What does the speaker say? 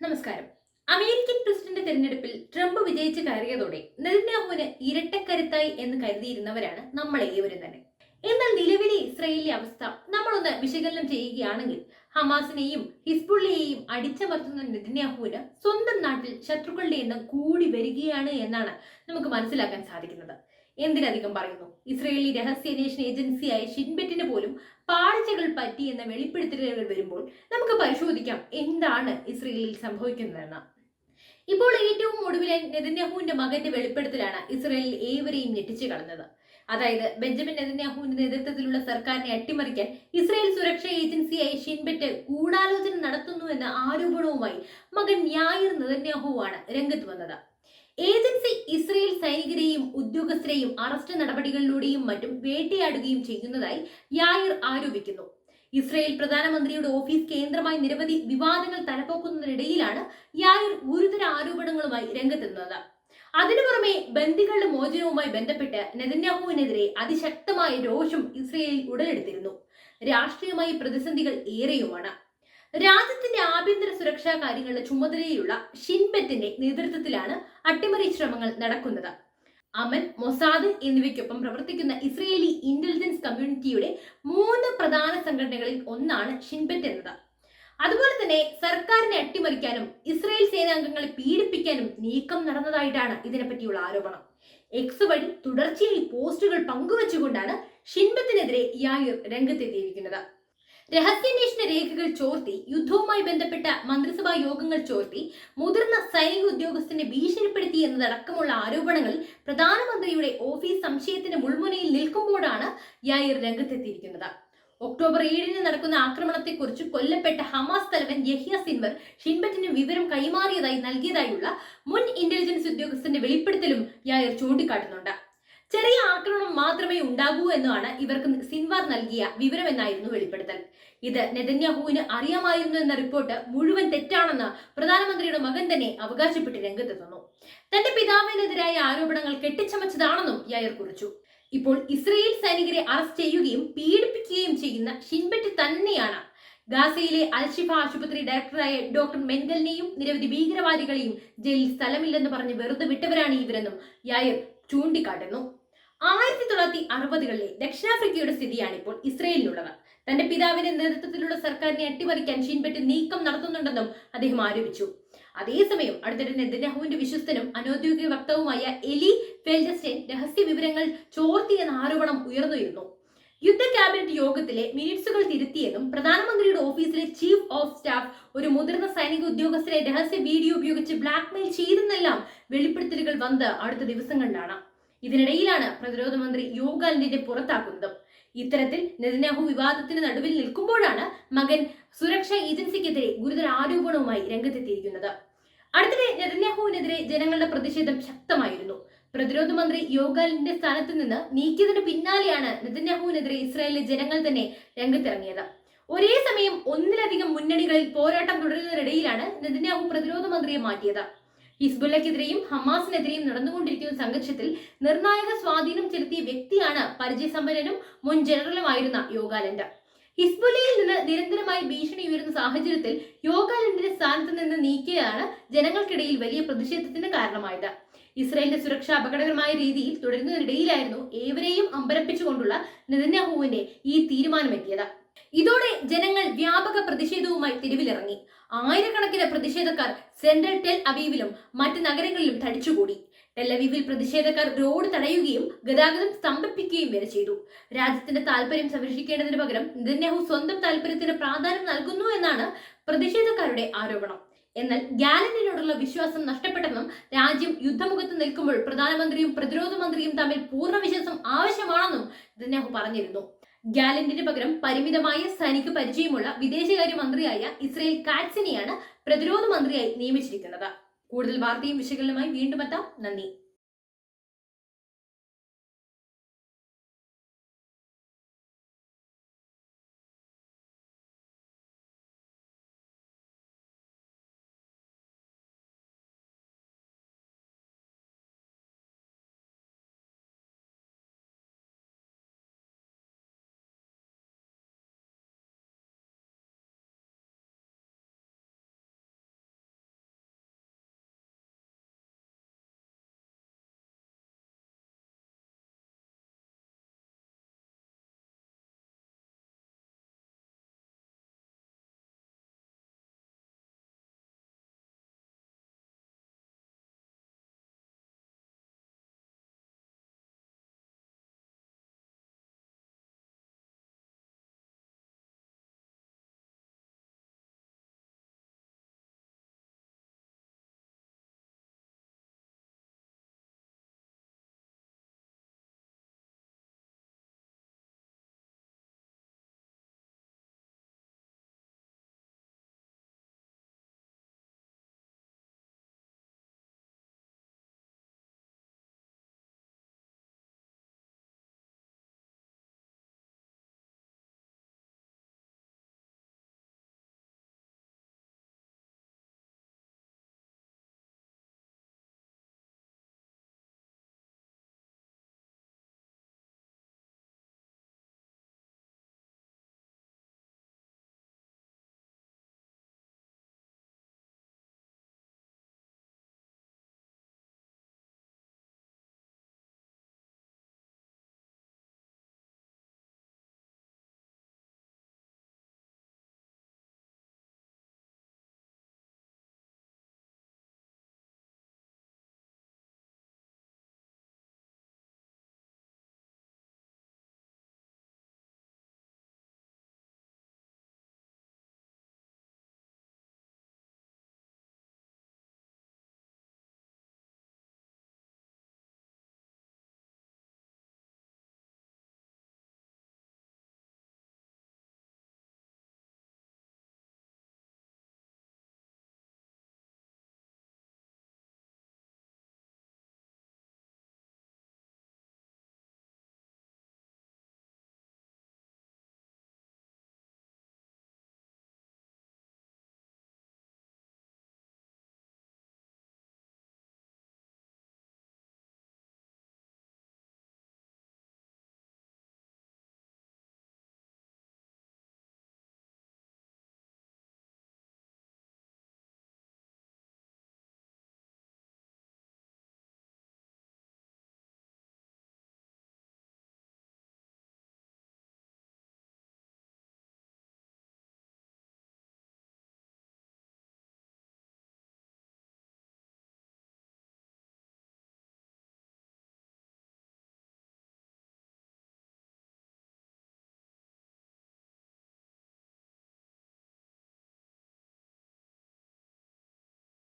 നമസ്കാരം. American president തെരഞ്ഞെടുപ്പിൽ Trump വിജയിച്ച് കയറിയതോടെ നെതന്യാഹുവിന് ഇരട്ടക്കരുത്തായി എന്ന് കരുതിയിരുന്നവരാണ് നമ്മൾ ഏവരും തന്നെ. എന്നാൽ നിലവിലെ ഇസ്രയേലിലെ അവസ്ഥ നമ്മളൊന്ന് വിശകലനം ചെയ്യുകയാണെങ്കിൽ ഹമാസിനെയും ഹിസ്ബുള്ളിയെയും അടിച്ചമർത്തുന്ന നെതന്യാഹുവിന് സ്വന്തം നാട്ടിൽ ശത്രുക്കളുടെ എണ്ണം കൂടി വരികയാണ് എന്നാണ് നമുക്ക് മനസ്സിലാക്കാൻ സാധിക്കുന്നത്. എന്തിനധികം പറയുന്നു? ഇസ്രയേലി രഹസ്യാന്വേഷണ ഏജൻസിയായ ഷിൻബെറ്റിന് പോലും പാളിച്ചകൾ പറ്റി എന്ന വെളിപ്പെടുത്തലുകൾ വരുമ്പോൾ നമുക്ക് പരിശോധിക്കാം എന്താണ് ഇസ്രയേലിൽ സംഭവിക്കുന്നതെന്ന്. ഇപ്പോൾ ഏറ്റവും ഒടുവിലെ നെതന്യാഹുവിന്റെ മകന്റെ വെളിപ്പെടുത്തലാണ് ഇസ്രയേലിൽ ഏവരെയും ഞെട്ടിച്ചു കളഞ്ഞത്. അതായത് ബെഞ്ചമിൻ നെതന്യാഹുവിന്റെ നേതൃത്വത്തിലുള്ള സർക്കാരിനെ അട്ടിമറിക്കാൻ ഇസ്രയേൽ സുരക്ഷാ ഏജൻസിയായ ഷിൻബെറ്റ് ഗൂഢാലോചന നടത്തുന്നു എന്ന ആരോപണവുമായി മകൻ ഞായർ നെതന്യാഹുവാണ് രംഗത്ത് വന്നത്. ഏജൻസി ഇസ്രയേൽ സൈനികരെയും ഉദ്യോഗസ്ഥരെയും അറസ്റ്റ് നടപടികളിലൂടെയും മറ്റും വേട്ടയാടുകയും ചെയ്യുന്നതായി യായിർ ആരോപിക്കുന്നു. ഇസ്രയേൽ പ്രധാനമന്ത്രിയുടെ ഓഫീസ് കേന്ദ്രമായി നിരവധി വിവാദങ്ങൾ തലപ്പൊക്കുന്നതിനിടയിലാണ് യായിർ ഗുരുതര ആരോപണങ്ങളുമായി രംഗത്തെത്തുന്നത്. അതിനു പുറമെ ബന്ദികളുടെ മോചനവുമായി ബന്ധപ്പെട്ട് നെതന്യാഹുവിനെതിരെ അതിശക്തമായ രോഷം ഇസ്രയേലിൽ ഉടലെടുത്തിരുന്നു. രാഷ്ട്രീയമായി പ്രതിസന്ധികൾ ഏറെയുമാണ്. രാജ്യത്തിന്റെ ആഭ്യന്തര സുരക്ഷാ കാര്യങ്ങളുടെ ചുമതലയിലുള്ള ഷിൻബെറ്റിന്റെ നേതൃത്വത്തിലാണ് അട്ടിമറി ശ്രമങ്ങൾ നടക്കുന്നത്. അമൻ മൊസാദ് എന്നിവയ്ക്കൊപ്പം പ്രവർത്തിക്കുന്ന ഇസ്രയേലി ഇന്റലിജൻസ് കമ്മ്യൂണിറ്റിയുടെ മൂന്ന് പ്രധാന സംഘടനകളിൽ ഒന്നാണ് ഷിൻബെറ്റ് എന്നത്. അതുപോലെ തന്നെ സർക്കാരിനെ അട്ടിമറിക്കാനും ഇസ്രയേൽ സേനാംഗങ്ങളെ പീഡിപ്പിക്കാനും നീക്കം നടന്നതായിട്ടാണ് ഇതിനെപ്പറ്റിയുള്ള ആരോപണം. എക്സ് വഴി തുടർച്ചയായി പോസ്റ്റുകൾ പങ്കുവച്ചുകൊണ്ടാണ് ഷിൻബത്തിനെതിരെ യായുർ രംഗത്തെത്തിയിരിക്കുന്നത്. രഹസ്യാന്വേഷണ രേഖകൾ ചോർത്തി യുദ്ധവുമായി ബന്ധപ്പെട്ട മന്ത്രിസഭാ യോഗങ്ങൾ ചോർത്തി മുതിർന്ന സൈനിക ഉദ്യോഗസ്ഥനെ ഭീഷണിപ്പെടുത്തി എന്നതടക്കമുള്ള ആരോപണങ്ങൾ പ്രധാനമന്ത്രിയുടെ ഓഫീസ് സംശയത്തിന്റെ മുൾമുനയിൽ നിൽക്കുമ്പോഴാണ് യായിർ രംഗത്തെത്തിയിരിക്കുന്നത്. ഒക്ടോബർ ഏഴിന് നടക്കുന്ന ആക്രമണത്തെക്കുറിച്ച് കൊല്ലപ്പെട്ട ഹമാസ് തലവൻ യഹിയ സിൻവർ ഷിൻബറ്റിന് വിവരം കൈമാറിയതായി നൽകിയതായുള്ള മുൻ ഇന്റലിജൻസ് ഉദ്യോഗസ്ഥന്റെ വെളിപ്പെടുത്തലും യായർ ചൂണ്ടിക്കാട്ടുന്നുണ്ട്. ചെറിയ ആക്രമണം മാത്രമേ ഉണ്ടാകൂ എന്നാണ് ഇവർക്ക് സിൻവാർ നൽകിയ വിവരമെന്നായിരുന്നു വെളിപ്പെടുത്തൽ. ഇത് നെതന്യാഹുവിന് അറിയാമായിരുന്നു എന്ന റിപ്പോർട്ട് മുഴുവൻ തെറ്റാണെന്ന് പ്രധാനമന്ത്രിയുടെ മകൻ തന്നെ അവകാശപ്പെട്ട് രംഗത്തെത്തുന്നു തന്റെ പിതാവിനെതിരായ ആരോപണങ്ങൾ കെട്ടിച്ചമച്ചതാണെന്നും യായർ കുറിച്ചു. ഇപ്പോൾ ഇസ്രയേൽ സൈനികരെ അറസ്റ്റ് ചെയ്യുകയും പീഡിപ്പിക്കുകയും ചെയ്യുന്ന ഷിൻബെറ്റ് തന്നെയാണ്. ഗാസയിലെ അൽഷിഫ ആശുപത്രി ഡയറക്ടറായ ഡോക്ടർ മെൻഗലിനെയും നിരവധി ഭീകരവാദികളെയും ജയിലിൽ സ്ഥലമില്ലെന്ന് പറഞ്ഞ് വെറുതെ വിട്ടവരാണ് ഇവരെന്നും യായർ ചൂണ്ടിക്കാട്ടുന്നു. ആയിരത്തി തൊള്ളായിരത്തി അറുപതുകളിലെ ദക്ഷിണാഫ്രിക്കയുടെ സ്ഥിതിയാണ് ഇപ്പോൾ ഇസ്രയേലിനുള്ളത്. തന്റെ പിതാവിന്റെ നേതൃത്വത്തിലുള്ള സർക്കാരിനെ അട്ടിമറിക്കാൻ ഷീൻപെറ്റ് നീക്കം നടത്തുന്നുണ്ടെന്നും അദ്ദേഹം ആരോപിച്ചു. അതേസമയം അടുത്തിടെ നെതന്യാഹുവിന്റെ വിശ്വസ്തനും അനൌദ്യോഗിക വക്താവുമായ എലി ഫെൽഡസ്റ്റൈൻ രഹസ്യ വിവരങ്ങൾ ചോർത്തിയെന്ന ആരോപണം ഉയർന്നുവരുന്നു യുദ്ധ ക്യാബിനറ്റ് യോഗത്തിലെ മിനിറ്റ്സുകൾ തിരുത്തിയതും പ്രധാനമന്ത്രിയുടെ ഓഫീസിലെ ചീഫ് ഓഫ് സ്റ്റാഫ് ഒരു മുതിർന്ന സൈനിക ഉദ്യോഗസ്ഥരെ രഹസ്യ വീഡിയോ ഉപയോഗിച്ച് ബ്ലാക്ക്മെയിൽ ചെയ്തെന്നെല്ലാം വെളിപ്പെടുത്തലുകൾ വന്ന് അടുത്ത ദിവസങ്ങളിലാണ്. ഇതിനിടയിലാണ് പ്രതിരോധ മന്ത്രി യോഗാലിന്റെ പുറത്താക്കുന്നത്. ഇത്തരത്തിൽ നെതന്യാഹു വിവാദത്തിന് നടുവിൽ നിൽക്കുമ്പോഴാണ് മകൻ സുരക്ഷാ ഏജൻസിക്കെതിരെ ഗുരുതര ആരോപണവുമായി രംഗത്തെത്തിയിരിക്കുന്നത്. അടുത്തിടെ നെതന്യാഹുവിനെതിരെ ജനങ്ങളുടെ പ്രതിഷേധം ശക്തമായിരുന്നു. പ്രതിരോധ മന്ത്രി യോഗാലിന്റെ സ്ഥാനത്ത് നിന്ന് നീക്കിയതിന് പിന്നാലെയാണ് നെതന്യാഹുവിനെതിരെ ഇസ്രായേലിലെ ജനങ്ങൾ തന്നെ രംഗത്തിറങ്ങിയത്. ഒരേ സമയം ഒന്നിലധികം മുന്നണികളിൽ പോരാട്ടം തുടരുന്നതിനിടയിലാണ് നെതന്യാഹു പ്രതിരോധ മന്ത്രിയെ മാറ്റിയത്. ഹിസ്ബുല്ലക്കെതിരെയും ഹമാസിനെതിരെയും നടന്നുകൊണ്ടിരിക്കുന്ന സംഘർഷത്തിൽ നിർണായക സ്വാധീനം ചെലുത്തിയ വ്യക്തിയാണ് പരിചയസമ്പന്നനും മുൻ ജനറലുമായിരുന്ന യോഗാലൻഡ് ഹിസ്ബുല്ലയിൽ നിന്ന് നിരന്തരമായി ഭീഷണി ഉയരുന്ന സാഹചര്യത്തിൽ യോഗാലൻഡിന്റെ സ്ഥാനത്ത് നിന്ന് നീക്കിയതാണ് ജനങ്ങൾക്കിടയിൽ വലിയ പ്രതിഷേധത്തിന് കാരണമായത്. ഇസ്രായേലിന്റെ സുരക്ഷ അപകടകരമായ രീതിയിൽ തുടരുന്നതിനിടയിലായിരുന്നു ഏവരെയും അമ്പരപ്പിച്ചുകൊണ്ടുള്ള നെതന്യാഹുവിന്റെ ഈ തീരുമാനമെത്തിയത്. ഇതോടെ ജനങ്ങൾ വ്യാപക പ്രതിഷേധവുമായി തെരുവിലിറങ്ങി. ആയിരക്കണക്കിന് പ്രതിഷേധക്കാർ സെൻട്രൽ ടെൽ അവീവിലും മറ്റ് നഗരങ്ങളിലും തടിച്ചുകൂടി. ടെലവീവിൽ പ്രതിഷേധക്കാർ റോഡ് തടയുകയും ഗതാഗതം സ്തംഭിപ്പിക്കുകയും വരെ ചെയ്തു. രാജ്യത്തിന്റെ താല്പര്യം സംരക്ഷിക്കേണ്ടതിന് പകരം നെതന്യാഹു സ്വന്തം താല്പര്യത്തിന് പ്രാധാന്യം നൽകുന്നു എന്നാണ് പ്രതിഷേധക്കാരുടെ ആരോപണം. എന്നാൽ ഗാലനിനോടുള്ള വിശ്വാസം നഷ്ടപ്പെട്ടെന്നും രാജ്യം യുദ്ധമുഖത്ത് നിൽക്കുമ്പോൾ പ്രധാനമന്ത്രിയും പ്രതിരോധ മന്ത്രിയും തമ്മിൽ പൂർണ വിശ്വാസം ആവശ്യമാണെന്നും നെതന്യാഹു പറഞ്ഞിരുന്നു. ഗാലന്റിന് പകരം പരിമിതമായ സൈനിക പരിചയമുള്ള വിദേശകാര്യ മന്ത്രിയായ ഇസ്രയേൽ കാറ്റ്സിനെയാണ് പ്രതിരോധ മന്ത്രിയായി നിയമിച്ചിരിക്കുന്നത്. കൂടുതൽ വാർത്തയും വിശകലനമായി വീണ്ടും എത്താം. നന്ദി.